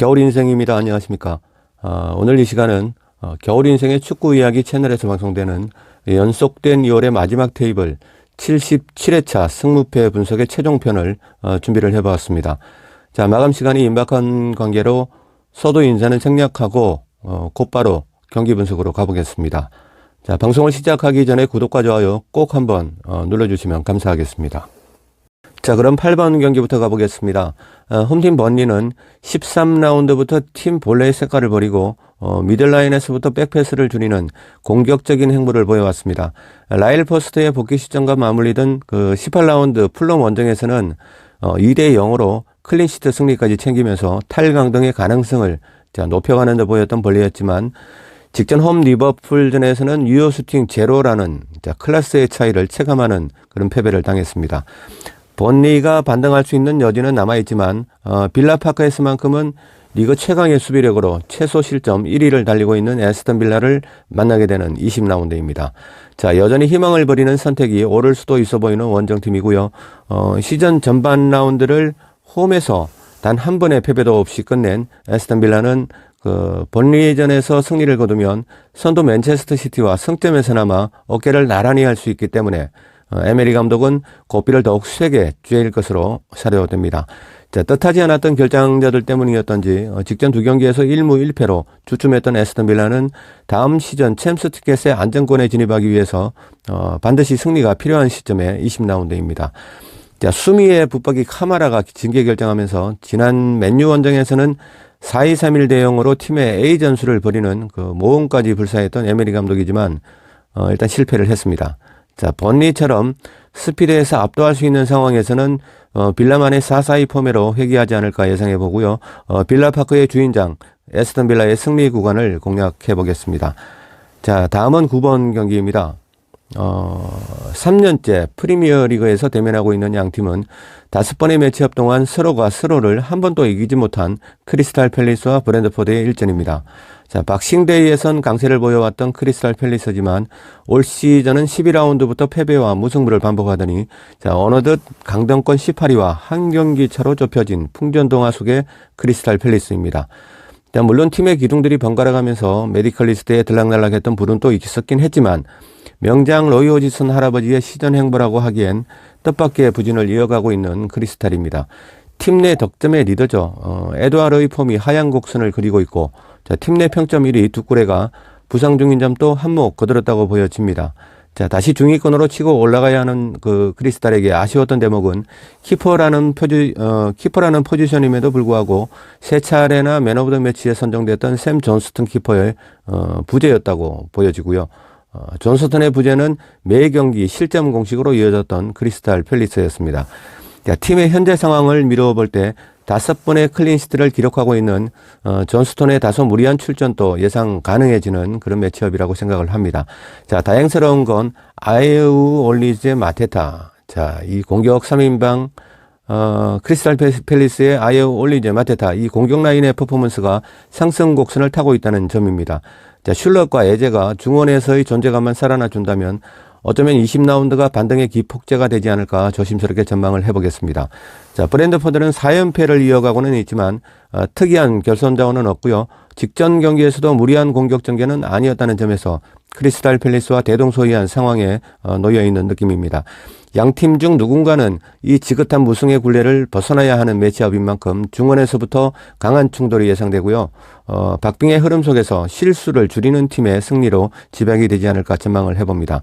겨울 인생입니다. 안녕하십니까. 아, 오늘 이 시간은 어, 겨울 인생의 축구 이야기 채널에서 방송되는 연속된 2월의 마지막 테이블 77회차 승무패 분석의 최종편을 어, 준비를 해보았습니다. 자, 마감 시간이 임박한 관계로 서도 인사는 생략하고 어, 곧바로 경기 분석으로 가보겠습니다. 자, 방송을 시작하기 전에 구독과 좋아요 꼭 한번 어, 눌러주시면 감사하겠습니다. 자, 그럼 8번 경기부터 가보겠습니다. 어, 홈팀 번리는 13라운드부터 팀 본래의 색깔을 버리고 어, 미들라인에서부터 백패스를 줄이는 공격적인 행보를 보여왔습니다. 라일 포스트의 복귀 시점과 맞물리던 그 18라운드 플럼 원정에서는 어, 2대 0으로 클린시트 승리까지 챙기면서 탈강 등의 가능성을 자, 높여가는 데 보였던 벌리였지만 직전 홈 리버풀전에서는 유효 슈팅 제로라는 자, 클래스의 차이를 체감하는 그런 패배를 당했습니다. 번리가 반등할 수 있는 여지는 남아있지만 어, 빌라파크에서만큼은 리그 최강의 수비력으로 최소 실점 1위를 달리고 있는 에스턴 빌라를 만나게 되는 20라운드입니다. 자, 여전히 희망을 버리는 선택이 오를 수도 있어 보이는 원정팀이고요. 어, 시즌 전반 라운드를 홈에서 단 한 번의 패배도 없이 끝낸 에스턴 빌라는 그 번리전에서 승리를 거두면 선두 맨체스터 시티와 승점에서나마 어깨를 나란히 할 수 있기 때문에 어, 에메리 감독은 고비를 더욱 세게 쬐일 것으로 사료됩니다. 자, 뜻하지 않았던 결장자들 때문이었던지 어, 직전 두 경기에서 1무 1패로 주춤했던 에스턴 빌라는 다음 시즌 챔스 티켓의 안정권에 진입하기 위해서 어, 반드시 승리가 필요한 시점에 20라운드입니다. 자, 수미의 붙박이 카마라가 징계 결정하면서 지난 맨유 원정에서는 4-2-3-1 대형으로 팀의 A 전술을 벌이는 그 모험까지 불사했던 에메리 감독이지만 어, 일단 실패를 했습니다. 자, 번리처럼 스피드에서 압도할 수 있는 상황에서는 어, 빌라만의 4-4-2 포메로 회귀하지 않을까 예상해 보고요. 어, 빌라파크의 주인장 에스턴 빌라의 승리 구간을 공략해 보겠습니다. 자, 다음은 9번 경기입니다. 어, 3년째 프리미어 리그에서 대면하고 있는 양 팀은 다섯 번의 매치업 동안 서로가 서로를 한 번도 이기지 못한 크리스탈 팰리스와 브랜드포드의 일전입니다. 자, 박싱데이에선 강세를 보여왔던 크리스탈 팰리스지만 올 시즌은 12라운드부터 패배와 무승부를 반복하더니 자, 어느덧 강등권 18위와 한 경기 차로 좁혀진 풍전동화 속의 크리스탈 팰리스입니다. 자, 물론 팀의 기둥들이 번갈아가면서 메디컬 리스트에 들락날락했던 불은 또 있었긴 했지만 명장 로이 오지슨 할아버지의 시전 행보라고 하기엔 뜻밖의 부진을 이어가고 있는 크리스탈입니다. 팀 내 덕점의 리더죠. 어, 에드와르의 폼이 하향 곡선을 그리고 있고 자, 팀내 평점 1위 두꾸레가 부상 중인 점도 한몫 거들었다고 보여집니다. 자, 다시 중위권으로 치고 올라가야 하는 그 크리스탈에게 아쉬웠던 대목은 키퍼라는 표지, 어, 키퍼라는 포지션임에도 불구하고 세 차례나 맨 오브 더 매치에 선정됐던 샘 존스턴 키퍼의 어, 부재였다고 보여지고요. 어, 존스턴의 부재는 매 경기 실점 공식으로 이어졌던 크리스탈 팰리스였습니다. 자, 팀의 현재 상황을 미뤄볼 때 다섯 번의 클린시트를 기록하고 있는 어, 존스톤의 다소 무리한 출전도 예상 가능해지는 그런 매치업이라고 생각을 합니다. 자, 다행스러운 건 아예우 올리즈의 마테타. 자, 이 공격 3인방 어, 크리스탈 팰리스의 아예우 올리즈 마테타 이 공격 라인의 퍼포먼스가 상승 곡선을 타고 있다는 점입니다. 자, 슐럿과 에제가 중원에서의 존재감만 살아나 준다면 어쩌면 20라운드가 반등의 기폭제가 되지 않을까 조심스럽게 전망을 해보겠습니다. 자, 브랜드포드는 4연패를 이어가고는 있지만 어, 특이한 결선 자원은 없고요. 직전 경기에서도 무리한 공격 전개는 아니었다는 점에서 크리스탈 팰리스와 대동소이한 상황에 어, 놓여 있는 느낌입니다. 양팀 중 누군가는 이 지긋한 무승의 굴레를 벗어나야 하는 매치업인 만큼 중원에서부터 강한 충돌이 예상되고요. 어, 박빙의 흐름 속에서 실수를 줄이는 팀의 승리로 지배하게 되지 않을까 전망을 해봅니다.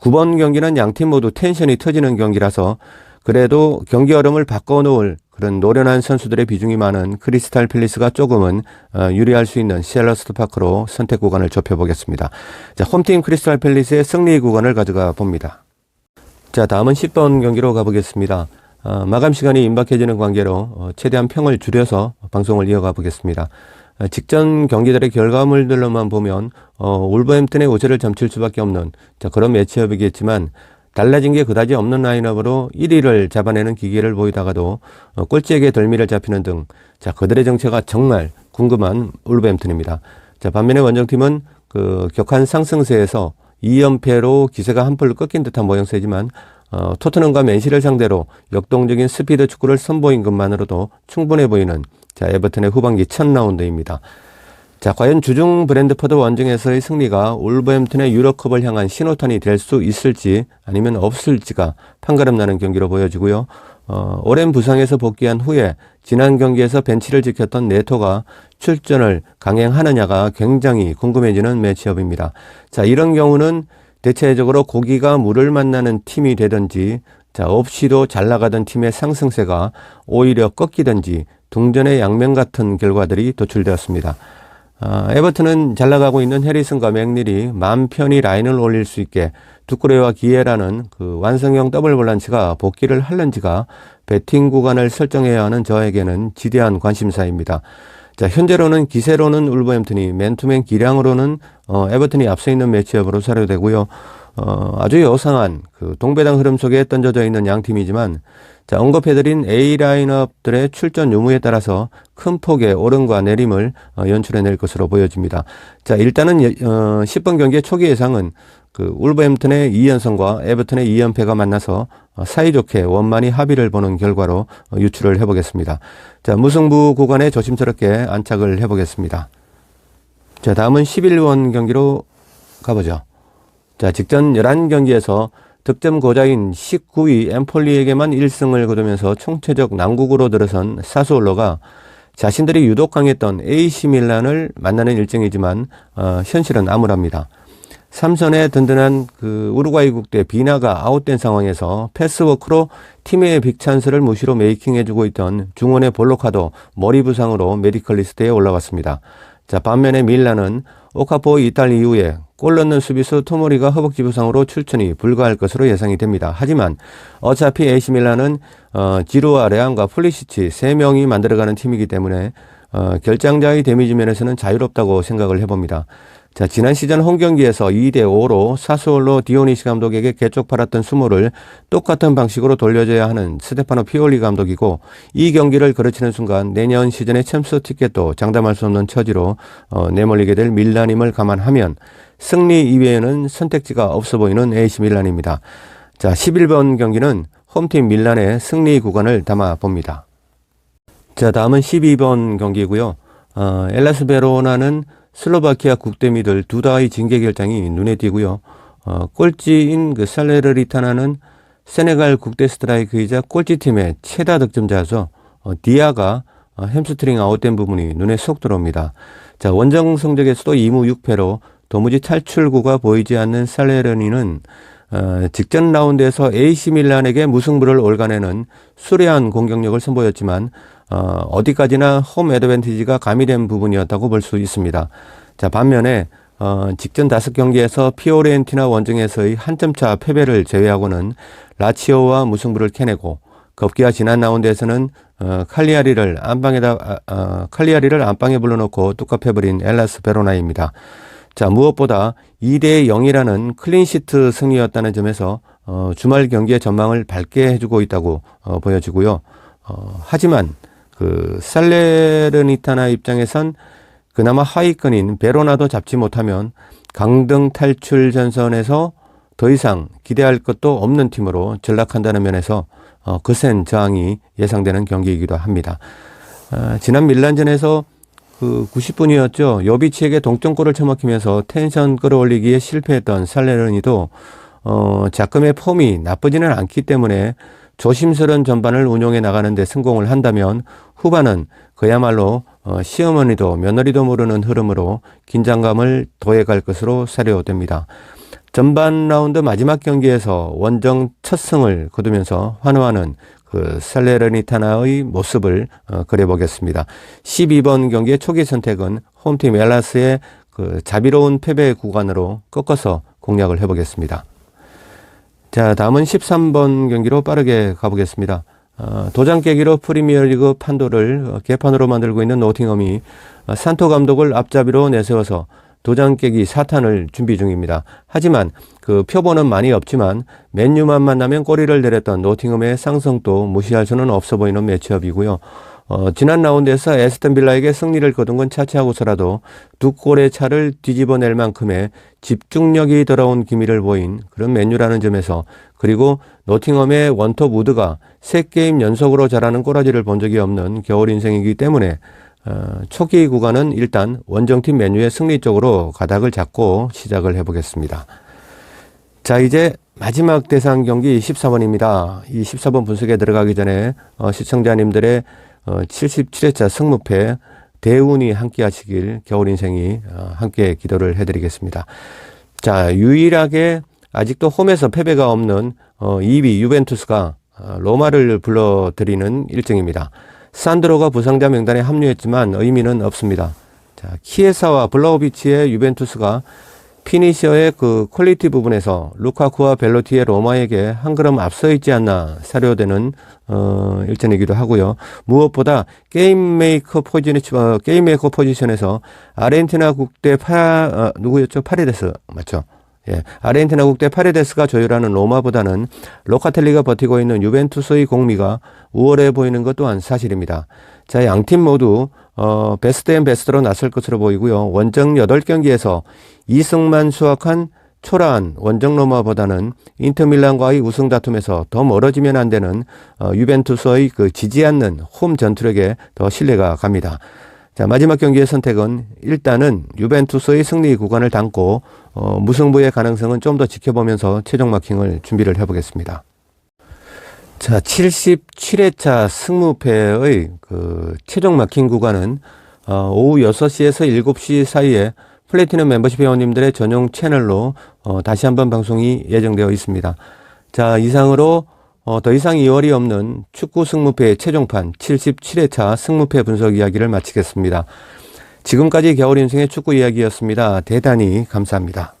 9번 경기는 양팀 모두 텐션이 터지는 경기라서 그래도 경기 얼음을 바꿔놓을 그런 노련한 선수들의 비중이 많은 크리스탈 필리스가 조금은 어, 유리할 수 있는 셀러스트 파크로 선택 구간을 좁혀보겠습니다. 자, 홈팀 크리스탈 필리스의 승리 구간을 가져가 봅니다. 자, 다음은 10번 경기로 가보겠습니다. 어, 마감 시간이 임박해지는 관계로 어, 최대한 평을 줄여서 방송을 이어가 보겠습니다. 어, 직전 경기들의 결과물들로만 보면 어, 울버햄튼의 우세를 점칠 수밖에 없는 자, 그런 매치업이겠지만 달라진 게 그다지 없는 라인업으로 1위를 잡아내는 기계를 보이다가도 어, 꼴찌에게 덜미를 잡히는 등 자, 그들의 정체가 정말 궁금한 울버햄튼입니다. 자, 반면에 원정팀은 그 격한 상승세에서 2연패로 기세가 한풀 꺾인 듯한 모양새지만 어, 토트넘과 맨시를 상대로 역동적인 스피드 축구를 선보인 것만으로도 충분해 보이는 자, 에버튼의 후반기 첫 라운드입니다. 자, 과연 주중 브랜드퍼드 원정에서의 승리가 울버햄튼의 유럽컵을 향한 신호탄이 될 수 있을지 아니면 없을지가 판가름 나는 경기로 보여지고요. 어, 오랜 부상에서 복귀한 후에 지난 경기에서 벤치를 지켰던 네토가 출전을 강행하느냐가 굉장히 궁금해지는 매치업입니다. 자, 이런 경우는 대체적으로 고기가 물을 만나는 팀이 되든지 자, 없이도 잘 나가던 팀의 상승세가 오히려 꺾이든지 동전의 양면 같은 결과들이 도출되었습니다. 아, 에버튼은 잘 나가고 있는 해리슨과 맥닐이 마음 편히 라인을 올릴 수 있게 두쿠레와 기에라는 그 완성형 더블 볼란치가 복귀를 할는지가 배팅 구간을 설정해야 하는 저에게는 지대한 관심사입니다. 자, 현재로는 기세로는 울버햄튼이 맨투맨 기량으로는 어, 에버튼이 앞서 있는 매치업으로 사료되고요. 어, 아주 여상한 그 동배당 흐름 속에 던져져 있는 양 팀이지만 자, 언급해드린 A 라인업들의 출전 유무에 따라서 큰 폭의 오름과 내림을 어, 연출해낼 것으로 보여집니다. 자, 일단은 어, 10번 경기의 초기 예상은 그 울버햄튼의 2연승과 에버튼의 2연패가 만나서 어, 사이좋게 원만히 합의를 보는 결과로 어, 유출을 해보겠습니다. 자, 무승부 구간에 조심스럽게 안착을 해보겠습니다. 자, 다음은 11원 경기로 가보죠. 자, 직전 11경기에서 득점 고자인 19위 엠폴리에게만 1승을 거두면서 총체적 난국으로 들어선 사수올로가 자신들이 유독 강했던 AC 밀란을 만나는 일정이지만 어, 현실은 암울합니다. 삼선의 든든한 그 우루과이 국대 비나가 아웃된 상황에서 패스워크로 팀의 빅찬스를 무시로 메이킹해주고 있던 중원의 볼로카도 머리 부상으로 메디컬 리스트에 올라왔습니다. 자 반면에 밀란은 오카포 이탈 이후에 골 넣는 수비수 토모리가 허벅지 부상으로 출전이 불가할 것으로 예상이 됩니다. 하지만 어차피 에이시 밀란은 어, 지루와 레안과 플리시치 세 명이 만들어가는 팀이기 때문에 어, 결장자의 데미지 면에서는 자유롭다고 생각을 해봅니다. 자, 지난 시즌 홈경기에서 2대 5로 사스올로 디오니시 감독에게 개쪽 팔았던 수모를 똑같은 방식으로 돌려줘야 하는 스테파노 피올리 감독이고 이 경기를 거르치는 순간 내년 시즌의 챔스 티켓도 장담할 수 없는 처지로 어, 내몰리게 될 밀란임을 감안하면 승리 이외에는 선택지가 없어 보이는 AC 밀란입니다. 자, 11번 경기는 홈팀 밀란의 승리 구간을 담아 봅니다. 자, 다음은 12번 경기고요. 어, 엘라스 베로나는 슬로바키아 국대미들 두 다의 징계 결정이 눈에 띄고요. 어, 꼴찌인 그 살레르리타나는 세네갈 국대 스트라이크이자 꼴찌팀의 최다 득점자죠. 어, 디아가 어, 햄스트링 아웃된 부분이 눈에 쏙 들어옵니다. 자, 원정 성적에서도 2무 6패로 도무지 탈출구가 보이지 않는 살레르니는 어, 직전 라운드에서 AC 밀란에게 무승부를 올가내는 수려한 공격력을 선보였지만 어, 어디까지나 홈 애드밴티지가 가미된 부분이었다고 볼 수 있습니다. 자 반면에 어, 직전 다섯 경기에서 피오렌티나 원정에서의 한 점 차 패배를 제외하고는 라치오와 무승부를 캐내고 급기야 지난 라운드에서는 어, 칼리아리를 안방에다 아, 어, 칼리아리를 안방에 불러놓고 뚝갑해버린 엘라스 베로나입니다. 자 무엇보다 2대 0이라는 클린시트 승리였다는 점에서 어, 주말 경기의 전망을 밝게 해주고 있다고 어, 보여지고요. 어, 하지만 그 살레르니타나 입장에선 그나마 하위권인 베로나도 잡지 못하면 강등 탈출 전선에서 더 이상 기대할 것도 없는 팀으로 전락한다는 면에서 어, 거센 저항이 예상되는 경기이기도 합니다. 어, 지난 밀란전에서 그 90분이었죠. 여비치에게 동점골을 처먹히면서 텐션 끌어올리기에 실패했던 살레르니도 어, 자금의 폼이 나쁘지는 않기 때문에 조심스러운 전반을 운용해 나가는 데 성공을 한다면 후반은 그야말로 어, 시어머니도 며느리도 모르는 흐름으로 긴장감을 더해갈 것으로 사료됩니다. 전반 라운드 마지막 경기에서 원정 첫 승을 거두면서 환호하는 그 살레르니타나의 모습을 어, 그려보겠습니다. 12번 경기의 초기 선택은 홈팀 엘라스의 그 자비로운 패배 구간으로 꺾어서 공략을 해보겠습니다. 자, 다음은 13번 경기로 빠르게 가보겠습니다. 어, 도장 깨기로 프리미어리그 판도를 어, 개판으로 만들고 있는 노팅엄이 어, 산토 감독을 앞잡이로 내세워서 도장 깨기 사탄을 준비 중입니다. 하지만 그 표본은 많이 없지만 맨유만 만나면 꼬리를 내렸던 노팅엄의 상성도 무시할 수는 없어 보이는 매치업이고요. 어, 지난 라운드에서 에스턴 빌라에게 승리를 거둔 건 차치하고서라도 두 골의 차를 뒤집어낼 만큼의 집중력이 돌아온 기미를 보인 그런 맨유라는 점에서 그리고 노팅엄의 원톱 우드가 세 게임 연속으로 잘하는 꼬라지를 본 적이 없는 겨울 인생이기 때문에 어, 초기 구간은 일단 원정팀 맨유의 승리 쪽으로 가닥을 잡고 시작을 해보겠습니다. 자, 이제 마지막 대상 경기 14번입니다. 이 14번 분석에 들어가기 전에 어, 시청자님들의 어, 77회차 승무패 대운이 함께 하시길 겨울 인생이 어, 함께 기도를 해드리겠습니다. 자, 유일하게 아직도 홈에서 패배가 없는 어, 2위 유벤투스가 어, 로마를 불러들이는 일정입니다. 산드로가 부상자 명단에 합류했지만 의미는 없습니다. 자, 키에사와 블라우비치의 유벤투스가 피니셔의 그 퀄리티 부분에서 루카쿠와 벨로티의 로마에게 한 걸음 앞서 있지 않나 사료되는 어, 일전이기도 하고요. 무엇보다 게임 메이커 포지션 어, 게임 메이커 포지션에서 아르헨티나 국대 파 어, 누구였죠? 파레데스 맞죠? 예, 아르헨티나 국대 파레데스가 조율하는 로마보다는 로카텔리가 버티고 있는 유벤투스의 공미가 우월해 보이는 것 또한 사실입니다. 자, 양팀 모두 어, 베스트 앤 베스트로 나설 것으로 보이고요. 원정 8경기에서 2승만 수확한 초라한 원정 로마보다는 인터밀란과의 우승 다툼에서 더 멀어지면 안 되는 어, 유벤투스의 그 지지 않는 홈 전투력에 더 신뢰가 갑니다. 자, 마지막 경기의 선택은 일단은 유벤투스의 승리 구간을 담고 어, 무승부의 가능성은 좀 더 지켜보면서 최종 마킹을 준비를 해보겠습니다. 자, 77회차 승무패의 그 최종 마킹 구간은 어, 오후 6시에서 7시 사이에 플래티넘 멤버십 회원님들의 전용 채널로 어, 다시 한번 방송이 예정되어 있습니다. 자, 이상으로 어, 더 이상 이월이 없는 축구 승무패의 최종판 77회차 승무패 분석 이야기를 마치겠습니다. 지금까지 겨울 인생의 축구 이야기였습니다. 대단히 감사합니다.